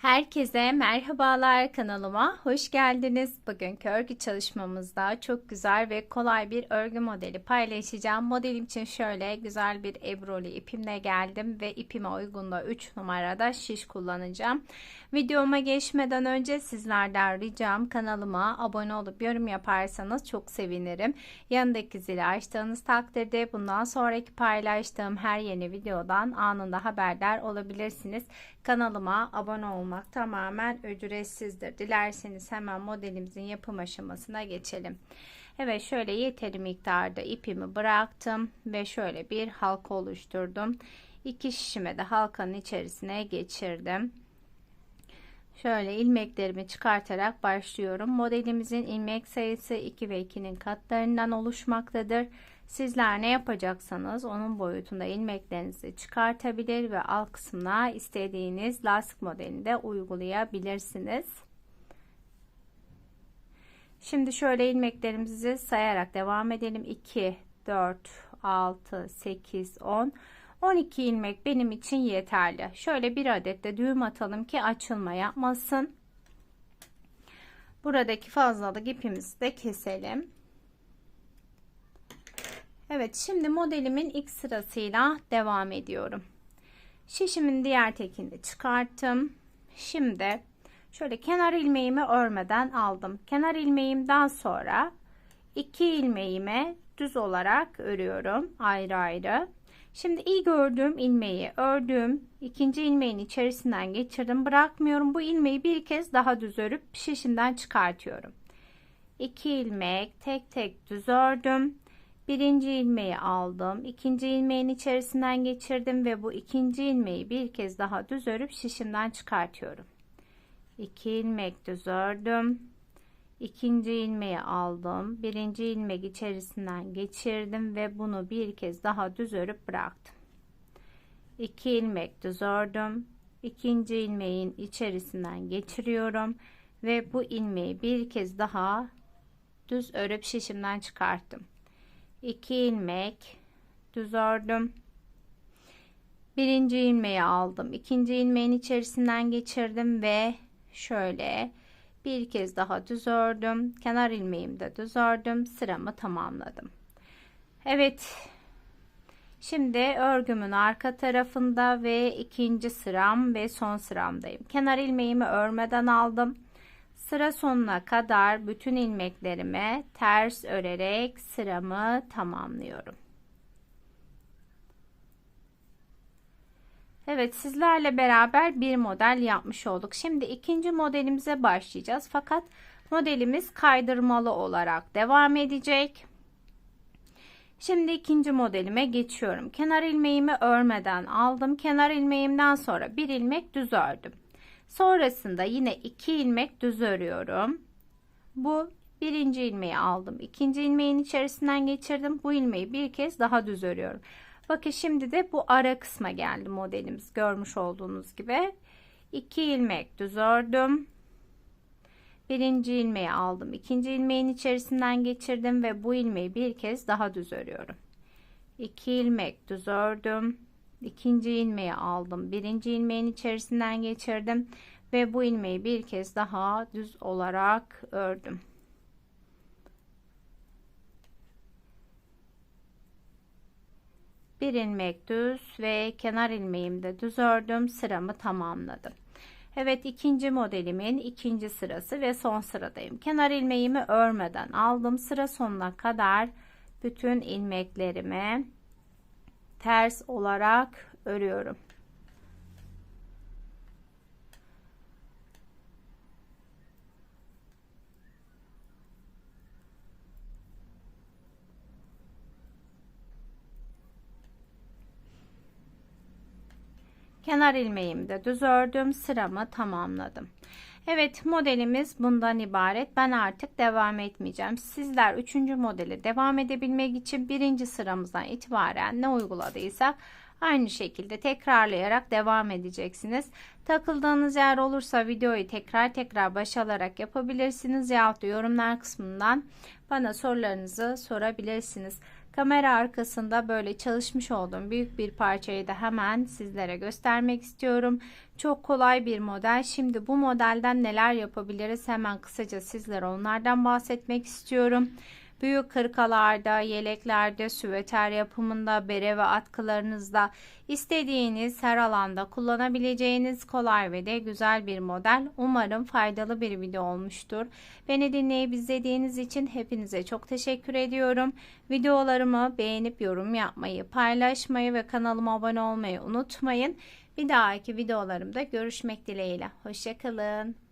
Herkese merhabalar kanalıma hoş geldiniz. Bugünkü örgü çalışmamızda çok güzel ve kolay bir örgü modeli paylaşacağım. Modelim için şöyle güzel bir ebroli ipimle geldim ve ipime uygun da 3 numarada şiş kullanacağım. Videoma geçmeden önce sizlerden ricam kanalıma abone olup yorum yaparsanız çok sevinirim. Yanındaki zili açtığınız takdirde bundan sonraki paylaştığım her yeni videodan anında haberdar olabilirsiniz. Kanalıma abone olmak tamamen ücretsizdir. Dilerseniz hemen modelimizin yapım aşamasına geçelim. Evet şöyle yeteri miktarda ipimi bıraktım ve şöyle bir halka oluşturdum. İki şişime de halkanın içerisine geçirdim. Şöyle ilmeklerimi çıkartarak başlıyorum. Modelimizin ilmek sayısı 2 ve 2'nin katlarından oluşmaktadır. Sizler ne yapacaksanız onun boyutunda ilmeklerinizi çıkartabilir ve alt kısmına istediğiniz lastik modelinde uygulayabilirsiniz. Şimdi şöyle ilmeklerimizi sayarak devam edelim. 2, 4, 6, 8, 10, 12 ilmek benim için yeterli. Şöyle bir adet de düğüm atalım ki açılma yapmasın. Buradaki fazlalık ipimizi de keselim. Evet şimdi modelimin ilk sırasıyla devam ediyorum. Şişimin diğer tekini çıkarttım. Şimdi şöyle kenar ilmeğimi örmeden aldım. Kenar ilmeğimden sonra iki ilmeğimi düz olarak örüyorum ayrı ayrı. Şimdi ilk ördüğüm ilmeği ördüm. ikinci ilmeğin içerisinden geçirdim. Bırakmıyorum. Bu ilmeği bir kez daha düz örüp şişimden çıkartıyorum. 2 ilmek tek tek düz ördüm. Birinci ilmeği aldım. ikinci ilmeğin içerisinden geçirdim ve bu ikinci ilmeği bir kez daha düz örüp şişimden çıkartıyorum. 2 ilmek düz ördüm. İkinci ilmeği aldım. Birinci ilmek içerisinden geçirdim ve bunu bir kez daha düz örüp bıraktım. 2 ilmek düz ördüm. ikinci ilmeğin içerisinden geçiriyorum ve bu ilmeği bir kez daha düz örüp şişimden çıkarttım. 2 ilmek düz ördüm. Birinci ilmeği aldım. ikinci ilmeğin içerisinden geçirdim ve şöyle bir kez daha düz ördüm. Kenar ilmeğimi de düz ördüm. Sıramı tamamladım. Evet. Şimdi örgümün arka tarafında ve ikinci sıram ve son sıramdayım. Kenar ilmeğimi örmeden aldım. Sıra sonuna kadar bütün ilmeklerime ters örerek sıramı tamamlıyorum. Evet sizlerle beraber bir model yapmış olduk. Şimdi ikinci modelimize başlayacağız. Fakat modelimiz kaydırmalı olarak devam edecek. Şimdi ikinci modelime geçiyorum. Kenar ilmeğimi örmeden aldım. Kenar ilmeğimden sonra bir ilmek düz ördüm. Sonrasında yine iki ilmek düz örüyorum. Bu birinci ilmeği aldım. ikinci ilmeğin içerisinden geçirdim. Bu ilmeği bir kez daha düz örüyorum. Bakın şimdi de bu ara kısma geldi modelimiz. Görmüş olduğunuz gibi. 2 ilmek düz ördüm. Birinci ilmeği aldım. ikinci ilmeğin içerisinden geçirdim ve bu ilmeği bir kez daha düz örüyorum. 2 ilmek düz ördüm ikinci ilmeği aldım birinci ilmeğin içerisinden geçirdim ve bu ilmeği bir kez daha düz olarak ördüm bir ilmek düz ve kenar ilmeğimde düz ördüm sıramı tamamladım. Evet ikinci modelimin ikinci sırası ve son sıradayım. Kenar ilmeğimi örmeden aldım. Sıra sonuna kadar bütün ilmeklerimi ters olarak örüyorum. Kenar ilmeğimi de düz ördüm. Sıramı tamamladım. Evet modelimiz bundan ibaret. Ben artık devam etmeyeceğim. Sizler 3. modeli devam edebilmek için birinci sıramızdan itibaren ne uyguladıysak aynı şekilde tekrarlayarak devam edeceksiniz. Takıldığınız yer olursa videoyu tekrar tekrar baş alarak yapabilirsiniz. Yahut da yorumlar kısmından bana sorularınızı sorabilirsiniz. Kamera arkasında böyle çalışmış olduğum büyük bir parçayı da hemen sizlere göstermek istiyorum. Çok kolay bir model. Şimdi bu modelden neler yapabiliriz hemen kısaca sizlere onlardan bahsetmek istiyorum. Büyük kırkalarda, yeleklerde, süveter yapımında, bere ve atkılarınızda istediğiniz her alanda kullanabileceğiniz kolay ve de güzel bir model. Umarım faydalı bir video olmuştur. Beni dinleyip izlediğiniz için hepinize çok teşekkür ediyorum. Videolarımı beğenip yorum yapmayı, paylaşmayı ve kanalıma abone olmayı unutmayın. Bir dahaki videolarımda görüşmek dileğiyle. Hoşçakalın.